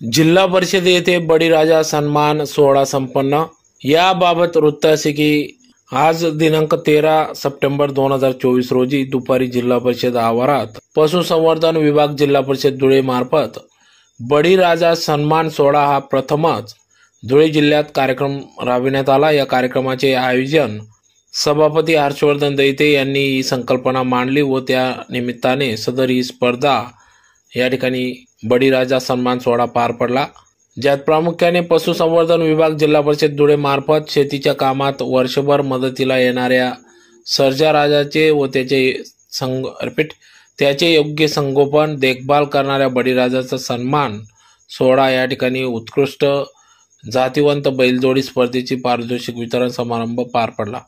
जिल्हा परिषद येथे बळीराजा सन्मान सोहळा संपन्न. याबाबत वृत्त असे की आज दिनांक तेरा सप्टेंबर दोन हजार चोवीस रोजी दुपारी जिल्हा परिषद आवारात पशुसंवर्धन विभाग जिल्हा परिषद धुळे मार्फत बळीराजा सन्मान सोहळा हा प्रथमच धुळे जिल्ह्यात कार्यक्रम राबविण्यात आला. या कार्यक्रमाचे आयोजन सभापती हर्षवर्धन दैते यांनी ही संकल्पना मांडली व त्या निमित्ताने सदर ही स्पर्धा या ठिकाणी बळीराजा सन्मान सोहळा पार पडला. ज्यात प्रामुख्याने पशुसंवर्धन विभाग जिल्हा परिषद धुळेमार्फत शेतीच्या कामात वर्षभर मदतीला येणाऱ्या सर्जा राजाचे व त्याचे संग रिपीट त्याचे योग्य संगोपन देखभाल करणाऱ्या बळीराजाचा सन्मान सोहळा या ठिकाणी उत्कृष्ट जातीवंत बैलजोडी स्पर्धेची पारितोषिक वितरण समारंभ पार पडला.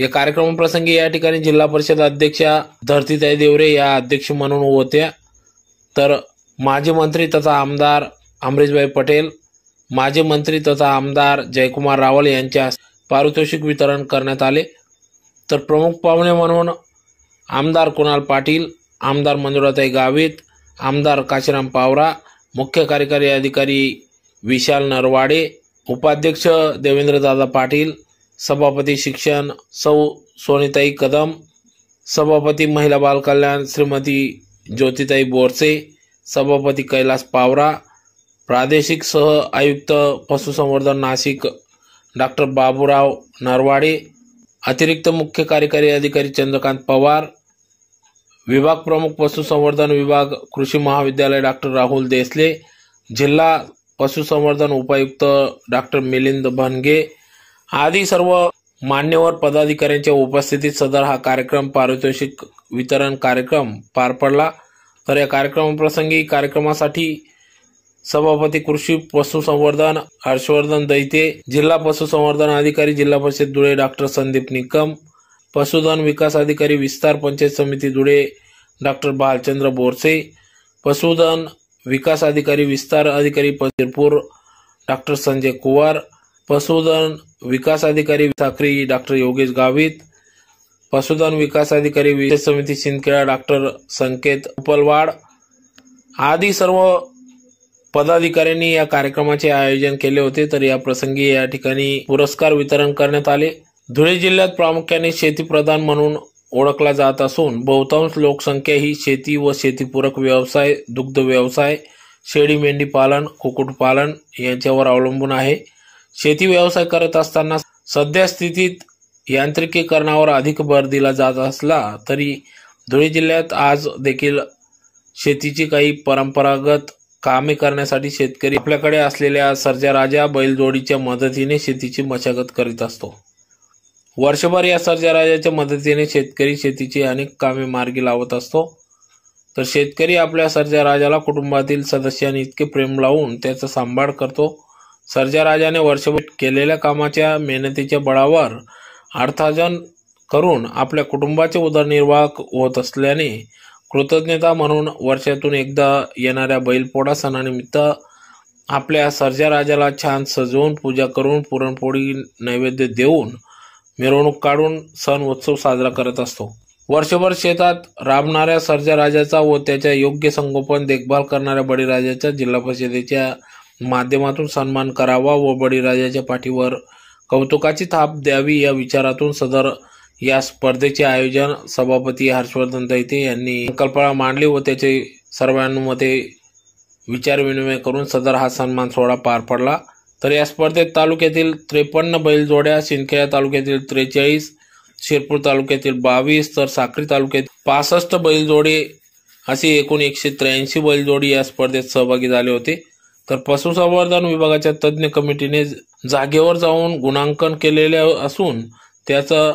या कार्यक्रमाप्रसंगी या ठिकाणी जिल्हा परिषद अध्यक्षा धरतीताई देवरे या अध्यक्ष म्हणून होत्या. तर माजी मंत्री तथा आमदार अमरीशभाई पटेल माजी मंत्री तथा आमदार जयकुमार रावल यांच्या पारितोषिक वितरण करण्यात आले. तर प्रमुख पाहुणे म्हणून आमदार कुणाल पाटील आमदार मंजुळाताई गावित आमदार काशीराम पावरा मुख्य कार्यकारी अधिकारी विशाल नरवाडे उपाध्यक्ष देवेंद्रदादा पाटील सभापती शिक्षण सौ सोनिताई कदम सभापती महिला बाल कल्याण श्रीमती ज्योतिताई बोरसे सभापती कैलास पावरा प्रादेशिक सह आयुक्त पशुसंवर्धन नाशिक डॉक्टर बाबूराव नरवाडे अतिरिक्त मुख्य कार्यकारी अधिकारी चंद्रकांत पवार विभाग प्रमुख पशुसंवर्धन विभाग कृषी महाविद्यालय डॉक्टर राहुल देसले जिल्हा पशुसंवर्धन उपायुक्त डॉक्टर मिलिंद भनगे आदी सर्व मान्यवर पदाधिकाऱ्यांच्या उपस्थितीत सदर हा कार्यक्रम पारितोषिक वितरण कार्यक्रम पार पडला. तर या कार्यक्रमाप्रसंगी कार्यक्रमासाठी सभापती कृषी पशुसंवर्धन हर्षवर्धन दैते जिल्हा पशुसंवर्धन अधिकारी जिल्हा परिषद धुळे डॉक्टर संदीप निकम पशुधन विकास अधिकारी विस्तार पंचायत समिती धुळे डॉक्टर भालचंद्र बोरसे पशुधन विकास अधिकारी विस्तार अधिकारी पदरपूर डॉक्टर संजय कुवार पशुधन विकास अधिकारी साखरी डॉक्टर योगेश गावित पशुधन विकास अधिकारी विशेष समिती शिंदखेडा डॉक्टर संकेत उपलवाड आदी सर्व पदाधिकाऱ्यांनी या कार्यक्रमाचे आयोजन केले होते. तर या प्रसंगी या ठिकाणी पुरस्कार वितरण करण्यात आले. धुळे जिल्ह्यात प्रामुख्याने शेतीप्रधान म्हणून ओळखला जात असून बहुतांश लोकसंख्या ही शेती व शेतीपूरक व्यवसाय दुग्ध व्यवसाय शेळी मेंढी पालन कुक्कुटपालन यांच्यावर अवलंबून आहे. शेती व्यवसाय करत असताना सध्या स्थितीत यांत्रिकीकरणावर अधिक भर दिला जात असला तरी धुळे जिल्ह्यात आज देखील शेतीची काही परंपरागत कामे करण्यासाठी शेतकरी आपल्याकडे असलेल्या सर्जा राजा बैलजोडीच्या मदतीने शेतीची मशागत करीत असतो. वर्षभर या सर्जा राजाच्या मदतीने शेतकरी शेतीची अनेक कामे मार्गी लावत असतो. तर शेतकरी आपल्या सर्जा राजाला कुटुंबातील सदस्यांनी इतके प्रेम लावून त्याचा सांभाळ करतो. सर्जा राजाने वर्षभर केलेल्या कामाच्या मेहनतीच्या बळावर अर्थार्जन करून आपल्या कुटुंबाचे उदरनिर्वाह होत असल्याने कृतज्ञता म्हणून वर्षातून एकदा येणाऱ्या बैलपोडा सणानिमित्त आपल्या सर्जा राजाला छान सजवून पूजा करून पुरणपोळी नैवेद्य देऊन मिरवणूक काढून सण उत्सव साजरा करत असतो. वर्षभर शेतात राबणाऱ्या सर्जा राजाचा व त्याच्या योग्य संगोपन देखभाल करणाऱ्या बळीराजाचा जिल्हा परिषदेच्या माध्यमातून सन्मान करावा व बळीराजाच्या पाठीवर कौतुकाची थाप द्यावी या विचारातून सदर या स्पर्धेचे आयोजन सभापती हर्षवर्धन दैते यांनी संकल्पना मांडली व त्याचे सर्वांमध्ये विचारविनिमय करून सदर हा सन्मान सोहळा पार पडला. तर या स्पर्धेत तालुक्यातील त्रेपन्न बैलजोड्या शिंदखेडा तालुक्यातील त्रेचाळीस शिरपूर तालुक्यातील बावीस तर साक्री तालुक्यात पासष्ट बैलजोडे असे एकूण एकशे त्र्याऐंशी बैलजोडी या स्पर्धेत सहभागी झाले होते. तर पशुसंवर्धन विभागाच्या तज्ज्ञ कमिटीने जागेवर जाऊन गुणांकन केलेले असून त्याचं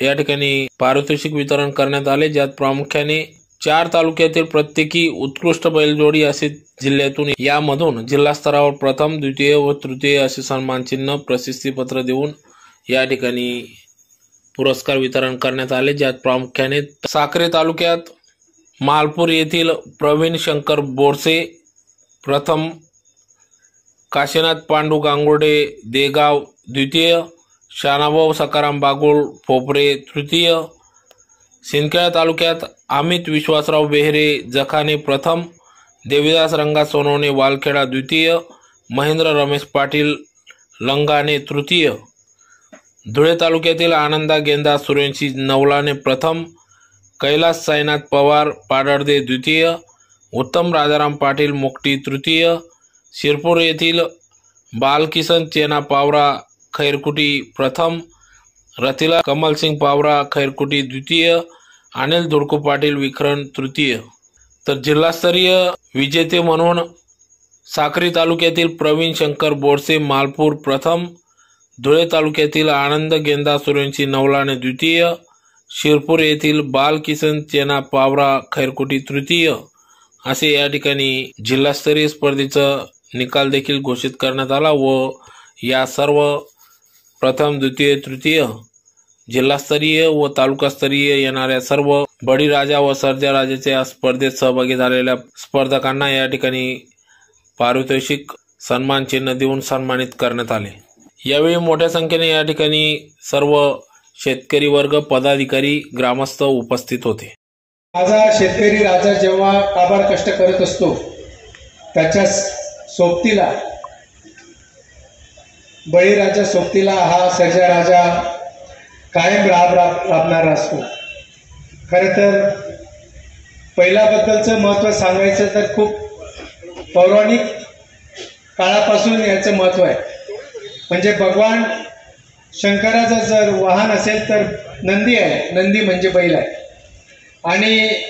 या ठिकाणी पारितोषिक वितरण करण्यात आले ज्यात प्रामुख्याने चार तालुक्यातील प्रत्येकी उत्कृष्ट बैलजोडी असे जिल्ह्यातून यामधून जिल्हा स्तरावर प्रथम द्वितीय व तृतीय असे सन्मान चिन्ह प्रशस्तीपत्र देऊन या ठिकाणी पुरस्कार वितरण करण्यात आले ज्यात प्रामुख्याने साक्री तालुक्यात मालपूर येथील प्रवीण शंकर बोरसे प्रथम काशीनाथ पांडू गांगुर्डे देगाव द्वितीय शानाभाऊ सकाराम बागुल पोपरे तृतीय सिंदखेडा तालुक्यात अमित विश्वासराव बेहरे जखाने प्रथम देवीदास रंगा सोनवणे वालखेडा द्वितीय महेंद्र रमेश पाटील लंगाने तृतीय. धुळे तालुक्यातील आनंदा गेंदा सुरेंशी नवलाने प्रथम कैलास साईनाथ पवार पाडळदे द्वितीय उत्तम राजाराम पाटील मुकटी तृतीय शिरपूर येथील बालकिसन चेना पावरा खैरकुटी प्रथम रथिला कमलसिंग पावरा खैरकुटी द्वितीय अनिल धुडकू पाटील विक्रम तृतीय. तर जिल्हास्तरीय विजेते म्हणून साक्री तालुक्यातील प्रवीण शंकर बोरसे मालपूर प्रथम धुळे तालुक्यातील आनंद गेंदा सूर्यवंशी नवलाने द्वितीय शिरपूर येथील बालकिसन चेना पावरा खैरकुटी तृतीय. असे या ठिकाणी जिल्हास्तरीय स्पर्धेचं निकाल देखील घोषित करण्यात आला व या सर्व प्रथम द्वितीय तृतीय जिल्हास्तरीय व तालुकास्तरीय येणाऱ्या सर्व बळीराजा व सर्जा राजाच्या स्पर्धेत सहभागी झालेल्या स्पर्धकांना या ठिकाणी पारितोषिक सन्मान चिन्ह देऊन सन्मानित करण्यात आले. यावेळी मोठ्या संख्येने या ठिकाणी सर्व शेतकरी वर्ग पदाधिकारी ग्रामस्थ उपस्थित होते. माझा शेतकरी राजा जेव्हा काबार कष्ट करत असतो त्याच्या सोबतीला. बळीराजा सोबतीला हा सर्जा राजा कायम राब राब राबणारा असतो. खरं तर पहिल्याबद्दलचं महत्त्व सांगायचं तर खूप पौराणिक काळापासून याचं महत्त्व आहे. म्हणजे भगवान शंकराचं जर वाहन असेल तर नंदी आहे. नंदी म्हणजे बैल आहे. आणि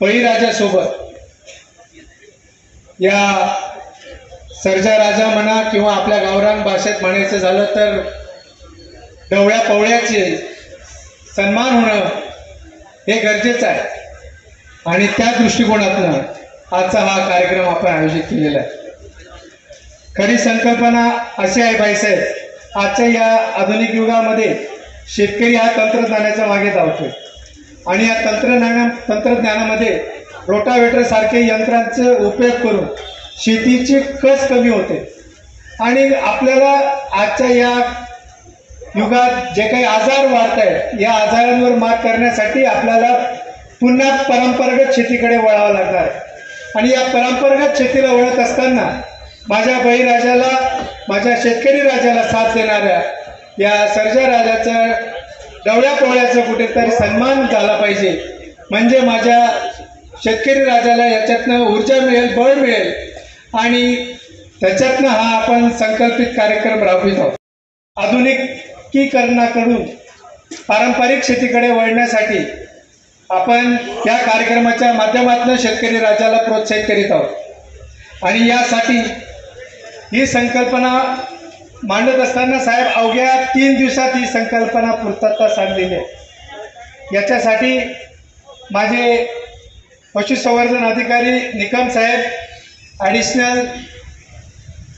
बळीराजासोबत या सर्जा राजा म्हणा किंवा आपल्या गावरान भाषेत म्हणायचं झालं तर डवळ्या पवळ्याचे सन्मान होणं हे गरजेचं आहे. आणि त्या दृष्टिकोनातनं आजचा हा कार्यक्रम आपण आयोजित केलेला आहे. खरी संकल्पना अशी आहे भाईसाहेब आजच्या या आधुनिक युगामध्ये शेतकरी हा तंत्रज्ञानाच्या मागे धावतोय. आणि या तंत्रज्ञाना तंत्रज्ञानामध्ये रोटावेटर सारखे यंत्रांचा उपयोग करून शेतीची कस कमी होते. आणि आपल्याला आजच्या या युगात जे काही आजार वाढत आहेत या आजारांवर मात करण्यासाठी आपल्याला पुन्हा परंपरागत शेतीकडे वळावं लागणार आहे. आणि या परंपरागत शेतीला वळत असताना माझ्या बळीराजाला माझ्या शेतकरी राजाला साथ देणाऱ्या या सर्जा राजाचं डवळ्या पोळ्याचं कुठेतरी सन्मान झाला पाहिजे. म्हणजे माझ्या शेतकरी राजाला याच्यातनं ऊर्जा मिळेल बळ मिळेल. आणि त्याच्यातनं हा आपण संकल्पित कार्यक्रम राबवित आहोत. आधुनिकीकरणाकडून पारंपरिक शेतीकडे वळण्यासाठी आपण या कार्यक्रमाच्या माध्यमातून शेतकरी राजाला प्रोत्साहित करीत आहोत. आणि यासाठी ही संकल्पना मांडत असताना साहेब अवघ्या तीन दिवसात ही संकल्पना पूर्तता साधलेली आहे. याच्यासाठी माझे पशुसंवर्धन अधिकारी निकम साहेब additional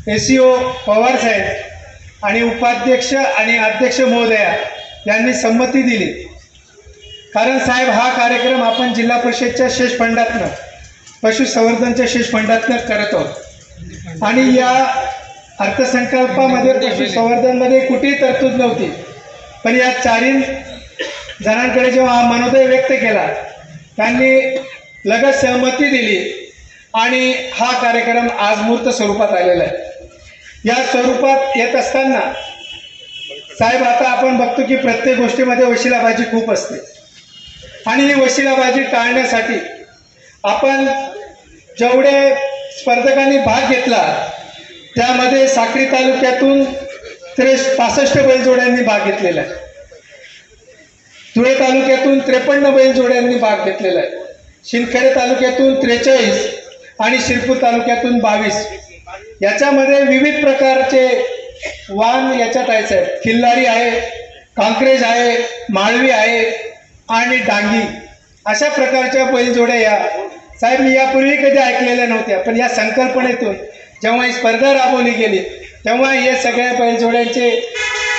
A C O Pawar साहेब आणि उपाध्यक्ष आणि अध्यक्ष महोदया यांनी संमती दिली. कारण साहेब हा कार्यक्रम आपण जिल्हा परिषदच्या शेष फंडातनं पशुसंवर्धनच्या शेष फंडातनं करत आहोत. आणि या अर्थसंकल्पामध्ये पशुसंवर्धनमध्ये कुठेही तरतूद नव्हती. पण या चारी जणांकडे जेव्हा हा मनोदय व्यक्त केला त्यांनी लगत सहमती दिली. आणि हा कार्यक्रम आज मूर्त स्वरूपात आलेला आहे. या स्वरूपात येत असताना साहेब आता आपण बघतो की प्रत्येक गोष्टीमध्ये वशिलाबाजी खूप असते. आणि ही वशिलाबाजी टाळण्यासाठी आपण जेवढे स्पर्धकांनी भाग घेतला त्यामध्ये साक्री तालुक्यातून त्रेस पासष्ट बैलजोड्यांनी भाग घेतलेला आहे. धुळे तालुक्यातून त्रेपन्न बैलजोड्यांनी भाग घेतलेला आहे. शिंदखेडे तालुक्यातून त्रेचाळीस आणि शिरपूर तालुक्यातून बावीस. याच्यामध्ये विविध प्रकारचे वाण याच्यात आहे साहेब. खिल्लारी आहे कांक्रेज आहे माळवी आहे आणि डांगी. अशा प्रकारच्या बैलजोड्या या. साहेब मी यापूर्वी कधी ऐकलेल्या नव्हत्या पण या संकल्पनेतून जेव्हा ही स्पर्धा राबवली गेली तेव्हा हे सगळ्या बैलजोड्यांचे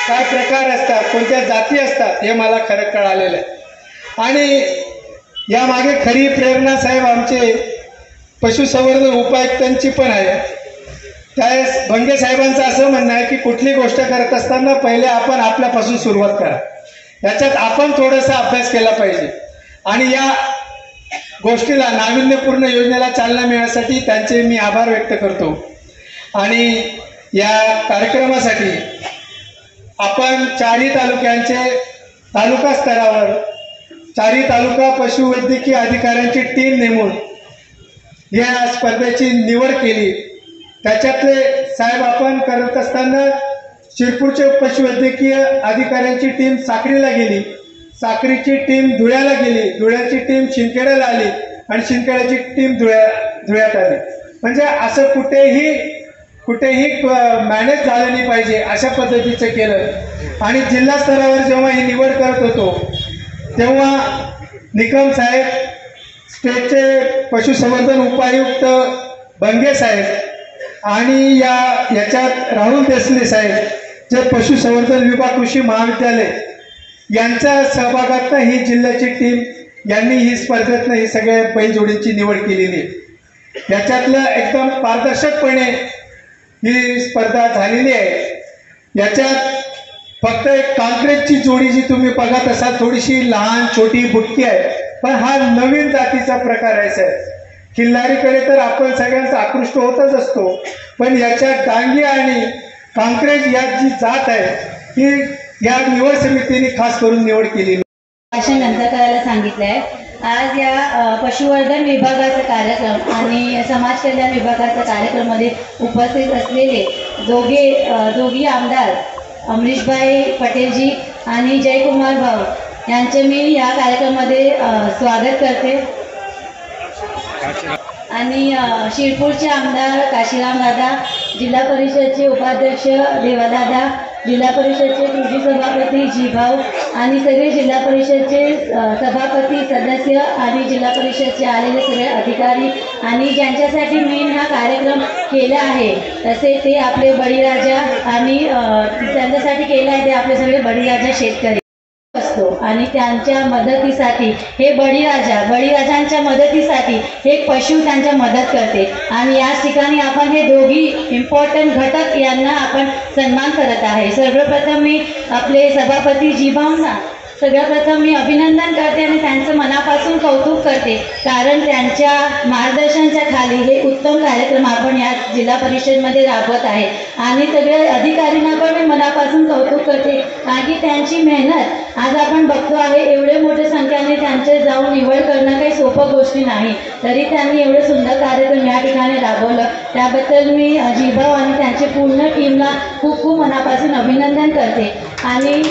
काय प्रकार असतात कोणत्या जाती असतात हे मला खरं कळालेलं आहे. आणि यामागे खरी प्रेरणा साहेब आमचे पशुसंवर्धन उपायुक्तांची पण आहे. त्यावेळेस भंगे साहेबांचं असं म्हणणं आहे की कुठली गोष्ट करत असताना पहिले आपण आपल्यापासून सुरुवात करा. याच्यात आपण थोडासा अभ्यास केला पाहिजे. आणि या गोष्टीला नाविन्यपूर्ण योजनेला चालना मिळण्यासाठी त्यांचे मी आभार व्यक्त करतो. आणि या कार्यक्रमासाठी आपण चारही तालुक्यांचे तालुका स्तरावर चारी तालुका पशुवैद्यकीय अधिकाऱ्यांची टीम नेमून या स्पर्धेची निवड केली. त्याच्यातले साहेब आपण करत असताना शिरपूरचे पशुवैद्यकीय अधिकाऱ्यांची टीम साखरीला गेली. साखरीची टीम धुळ्याला गेली. धुळ्याची टीम शिंदखेड्याला आली आणि शिंदखेड्याची टीम धुळ्या धुळ्यात आली. म्हणजे असं कुठेही कुठेही मॅनेज झालं नाही पाहिजे अशा पद्धतीचं केलं. आणि जिल्हा स्तरावर जेव्हा ही निवड करत होतो तेव्हा निकम साहेब स्टेटचे पशुसंवर्धन उपायुक्त बंगे साहेब आणि या याच्यात राहुल देसले साहेब जे पशुसंवर्धन विभाग कृषी महाविद्यालय यांच्या सहभागातनं ही जिल्ह्याची टीम यांनी ही स्पर्धेतनं ही सगळ्या बैलजोडींची निवड केलेली आहे. याच्यातलं एकदम पारदर्शकपणे ही स्पर्धा झालेली आहे. याच्यात फक्त एक काँक्रीटची जोडी जी तुम्ही बघत असाल थोडीशी लहान छोटी बुटकी आहे. पण हा नवीन जातीचा प्रकार आहे साहेब. किल्लारीकडे तर आपण सगळ्यांचा आकृष्ट होतच असतो. पण याच्यात डांगी आणि काँक्रीट या जी जात आहे ही या निवड समितीने खास करून निवड केली भाषण नंतर करायला सांगितलंय. आज या पशुवर्धन विभागाचा कार्यक्रम आणि समाज कल्याण विभागाच्या कार्यक्रमामध्ये उपस्थित असलेले दोघे दोघी आमदार अमरीशभाई पटेलजी आणि जयकुमार भाऊ यांचे मी या कार्यक्रमामध्ये स्वागत करते. आणि शिरपूरचे आमदार काशीराम दादा जिल्हा परिषदचे उपाध्यक्ष देवादादा जिल्हा परिषदचे कृषी सभापती जीभाऊ आणि सगळे जिल्हा परिषदचे सभापती सदस्य आणि जिल्हा परिषदचे आलेले सगळे अधिकारी आणि ज्यांच्यासाठी मी हा कार्यक्रम केला आहे तसे ते आपले बळीराजा आणि त्यांच्यासाठी केला आहे ते आपले सगळे बळीराजा शेतकरी. आणि त्यांच्या मदतीसाठी हे बळीराजा बळीराजांच्या मदतीसाठी हे पशु त्यांच्या मदत करते. आणि याच ठिकाणी आपण हे दोघी इम्पॉर्टंट घटक यांना आपण सन्मान करत आहे. सर्वप्रथम मी आपले सभापती जिभावना सगळ्यात प्रथम मी अभिनंदन करते आणि त्यांचं मनापासून कौतुक करते. कारण त्यांच्या मार्गदर्शनच्या खाली हे उत्तम कार्यक्रम आपण या जिल्हा परिषदमध्ये राबवत आहे. आणि सगळ्या अधिकाऱ्यांना पण मी मनापासून कौतुक करते. कारण की त्यांची मेहनत आज आपण बघतो आहे एवढे मोठ्या संख्येने त्यांचे जाऊन निवड करणं काही सोपं गोष्टी नाही. तरी त्यांनी एवढं सुंदर कार्यक्रम या ठिकाणी राबवलं. त्याबद्दल मी अ, आणि त्यांचे पूर्ण टीमला खूप खूप मनापासून अभिनंदन करते. आणि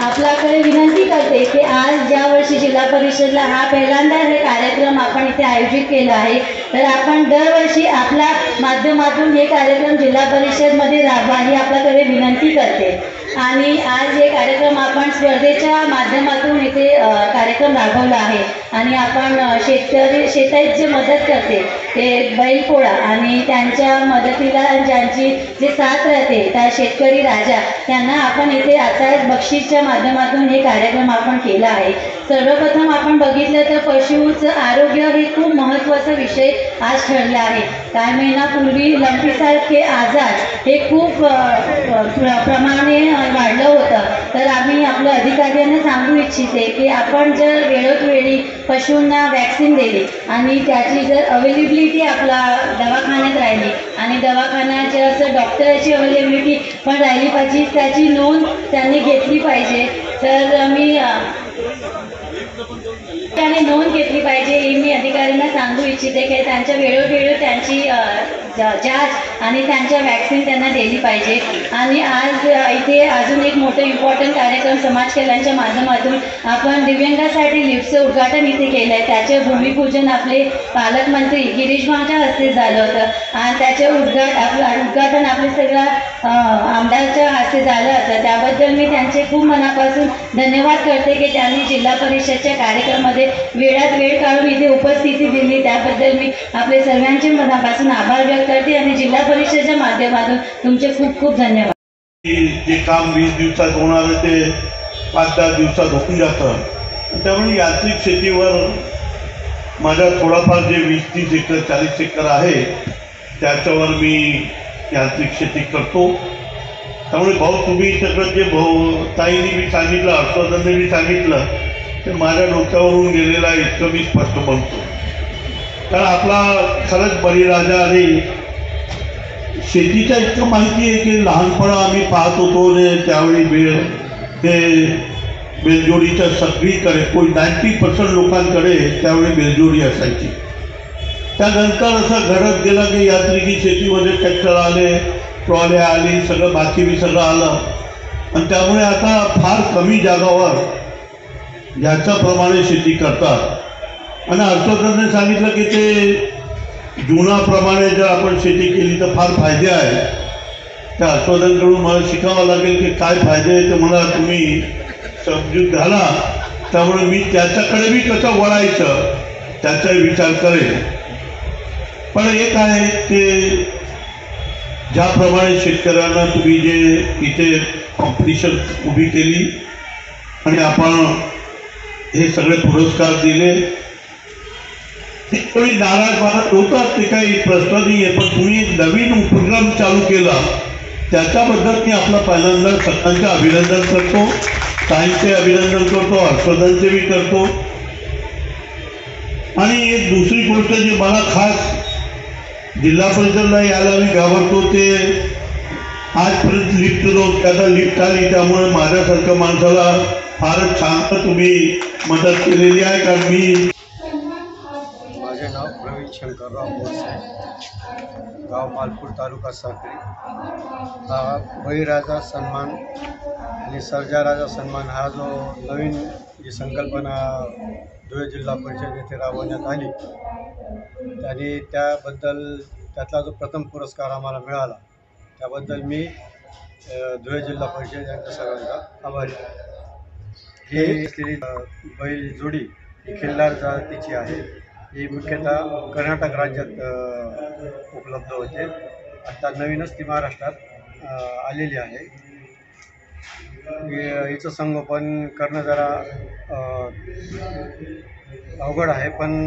आपल्याकडे विनंती करते की आज ज्या वर्षी जिल्हा परिषदला हा पहिल्यांदा हे कार्यक्रम आपण इथे आयोजित केला आहे तर आपण दरवर्षी आपल्या माध्यमातून हे कार्यक्रम जिल्हा परिषदमध्ये राबवा ही आपल्याकडे विनंती करते. आणि आज हे कार्यक्रम आपण स्पर्धेच्या माध्यमातून इथे कार्यक्रम राबवला आहे. आणि आपण शेतकरी शेतात जे मदत करते ते बैलपोळा आणि त्यांच्या मदतीला ज्यांची जे साथ राहते त्या शेतकरी राजा त्यांना आपण इथे आता बक्षीसच्या माध्यमातून हे कार्यक्रम आपण केला आहे. सर्वप्रथम आपण बघितलं तर पशुचं आरोग्य हे खूप महत्त्वाचा विषय आज ठरला आहे. काही महिन्यापूर्वी लंपीसारखे आजार हे खूप प्र प्रमाणे वाढलं होतं. तर आम्ही आपल्या अधिकाऱ्यांना सांगू इच्छिते की आपण जर वेळोवेळी पशूंना वॅक्सिन दिली आणि त्याची जर अवेलेबिलिटी आपला दवाखान्यात राहिली आणि दवाखान्याच्या असं डॉक्टरची अवेलेबिलिटी पण राहिली पाहिजे त्याची नोंद त्यांनी घेतली पाहिजे तर मी त्याने नोंद घेतली पाहिजे. ही मी अधिकाऱ्यांना सांगू इच्छिते की त्यांच्या वेळोवेळी त्यांची जांच आणि त्यांच्या वॅक्सिन त्यांना दिली पाहिजे. आणि आज इथे अजून एक मोठं इम्पॉर्टंट कार्यक्रम समाज कल्याणच्या माध्यमातून आपण दिव्यांगासाठी लिफ्टचं उद्घाटन इथे केलं आहे त्याचे भूमिपूजन आपले पालकमंत्री गिरीश भाऊच्या हस्ते झालं होतं. आणि त्याचे उद्घाट आपलं उद्घाटन आपले सगळ्या आमदारच्या हस्ते झालं होतं. त्याबद्दल मी त्यांचे खूप मनापासून धन्यवाद करते की त्यांनी जिल्हा परिषदच्या कार्यक्रमामध्ये वेळात वेळ काढून इथे उपस्थिती दिली. त्याबद्दल मी आपले सर्वांचे मनापासून आभार व्यक्त करते आणि जिल्हा परिषदेच्या माध्यमातून तुमचे खूप खूप धन्यवाद. जे काम वीस दिवसात होणार ते पाच दहा दिवसात होऊन जातं. त्यामुळे यांत्रिक शेतीवर माझा थोडाफार जे वीस तीस एकर चाळीस एकर आहे त्याच्यावर मी यांत्रिक शेती करतो. त्यामुळे भाऊ तुम्ही सगळं जे भाऊ ताईंनी बी सांगितलं हर्षवर्धनने बी सांगितलं ते माझ्या डोक्यावरून गेलेलं आहे इतकं मी स्पष्ट म्हणतो कारण आपला खरंच बळीराजा आणि शेतीच्या इतकं माहिती आहे की लहानपणा आम्ही पाहत होतो ने त्यावेळी बेळ ते बेलजोडीच्या सगळीकडे कोण नाईन्टी पर्सेंट लोकांकडे त्यावेळी बेलजोडी असायची. त्यानंतर असं घडत गेलं की यांत्रिकी शेतीमध्ये ट्रॅक्टर आले ट्रॉल्या आली सगळं बाकी बी सगळं आलं. आणि त्यामुळे आता फार कमी जागावर याच्याप्रमाणे शेती करतात. आणि अर्थतज्ञ सांगितलं की ते जुनाप्रमाणे जर आपण शेती केली तर फार फायदे आहे. त्या हर्षवर्धनकडून मला शिकावं लागेल की काय फायदे आहे ते मला तुम्ही समजूत घाला. त्यामुळे मी त्याच्याकडे मी कसं वळायचं त्याचाही विचार करेन. पण एक आहे ते ज्याप्रमाणे शेतकऱ्यांना तुम्ही जे इथे कॉम्पिटिशन उभी केली आणि आपण हे सगळे पुरस्कार दिले कोणी नाराज मारत होतात ते काही प्रश्न नाही आहे पण तुम्ही नवीन उपक्रम चालू केला. त्याच्याबद्दल मी आपला पहिल्यांदा सगळ्यांचे अभिनंदन करतो. ताईंचे अभिनंदन करतो हर्षदांचे मी करतो. आणि एक दुसरी गोष्ट जी मला खास जिल्हा परिषदला यायला मी घाबरतो ते आजपर्यंत लिफ्ट नव्हतं त्याचा लिफ्ट आली त्यामुळे माझ्यासारख्या माणसाला फारच छान तुम्ही मदत केलेली आहे कारण मी प्रवीण शंकरराव बोरसे गाव मालपूर तालुका साखरी हा बळीराजा सन्मान आणि सर्जाराजा सन्मान हा जो नवीन जी संकल्पना धुळे जिल्हा परिषद येथे राबवण्यात आली आणि त्याबद्दल त्यातला जो प्रथम पुरस्कार आम्हाला मिळाला त्याबद्दल मी धुळे जिल्हा परिषद यांच्या सर्वांचा आभारी हे असलेली बैल जोडी ही खिल्लार जातीची आहे. ही मुख्यतः कर्नाटक राज्यात उपलब्ध होते. आता नवीनच ती महाराष्ट्रात आलेली आहे. हि- हिचं संगोपन करणं जरा अवघड आहे पण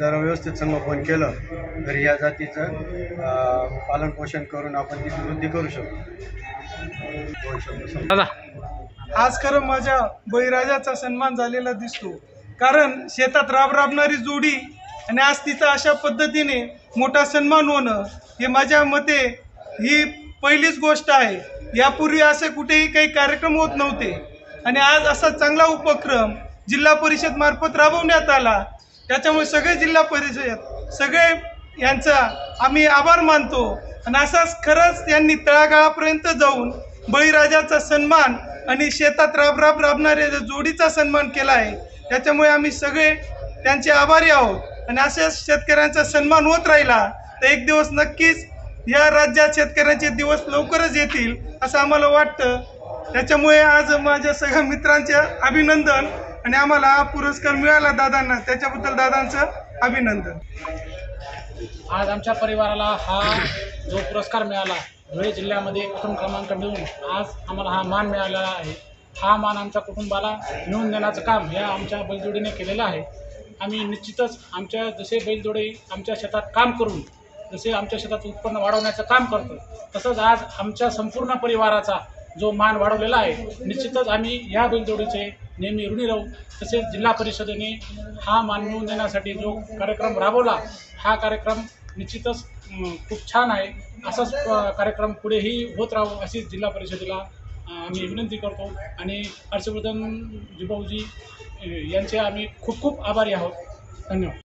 जर व्यवस्थित संगोपन केलं तर या जातीचं पालनपोषण करून आपण तिची वृद्धी करू शकतो. दादा. आज खरं माझ्या बळीराजाचा सन्मान झालेला दिसतो. कारण शेतात राब राबणारी जोडी आणि आज तिचा अशा पद्धतीने मोठा सन्मान होणं हे माझ्या मते ही पहिलीच गोष्ट आहे. यापूर्वी असे कुठेही काही कार्यक्रम होत नव्हते. आणि आज असा चांगला उपक्रम जिल्हा परिषद मार्फत राबवण्यात आला. त्याच्यामुळे सगळे जिल्हा परिषद सगळे यांचा आम्ही आभार मानतो. आणि असाच खरंच त्यांनी तळागाळापर्यंत जाऊन बळीराजाचा सन्मान आणि शेतात राब राब राबणाऱ्या जोडीचा सन्मान केला आहे. त्याच्यामुळे आम्ही सगळे त्यांचे आभारी आहोत. आणि अशाच शेतकऱ्यांचा सन्मान होत राहिला तर एक दिवस नक्कीच या राज्यात शेतकऱ्यांचे दिवस लवकरच येतील असं आम्हाला वाटतं. त्याच्यामुळे आज माझ्या सगळ्या मित्रांचे अभिनंदन आणि आम्हाला हा पुरस्कार मिळाला दादांना. त्याच्याबद्दल दादांचं अभिनंदन. आज आमच्या परिवाराला हा जो पुरस्कार मिळाला धुळे जिल्ह्यामध्ये प्रथम क्रमांक मिळून आज आम्हाला हा मान मिळालेला आहे. हा मान आमच्या कुटुंबाला मिळवून देण्याचं काम या आमच्या बैलजोडीने केलेलं आहे. आम्ही निश्चितच आमच्या जसे बैलजोडे आमच्या शेतात काम करून जसे आमच्या शेतात उत्पन्न वाढवण्याचं काम करतो तसंच आज आमच्या संपूर्ण परिवाराचा जो मान वाढवलेला आहे निश्चितच आम्ही या बैलजोडीचे नेहमी ऋणी राहू. तसेच जिल्हा परिषदेने हा मान मिळवून देण्यासाठी जो कार्यक्रम राबवला हा कार्यक्रम निश्चितच खूप छान आहे. असाच कार्यक्रम पुढेही होत राहू अशी जिल्हा परिषदेला आम्ही विनंती करतो. आणि हर्षवर्धन जिभाऊजी यांचे आम्ही खूप खूप आभारी आहोत. धन्यवाद.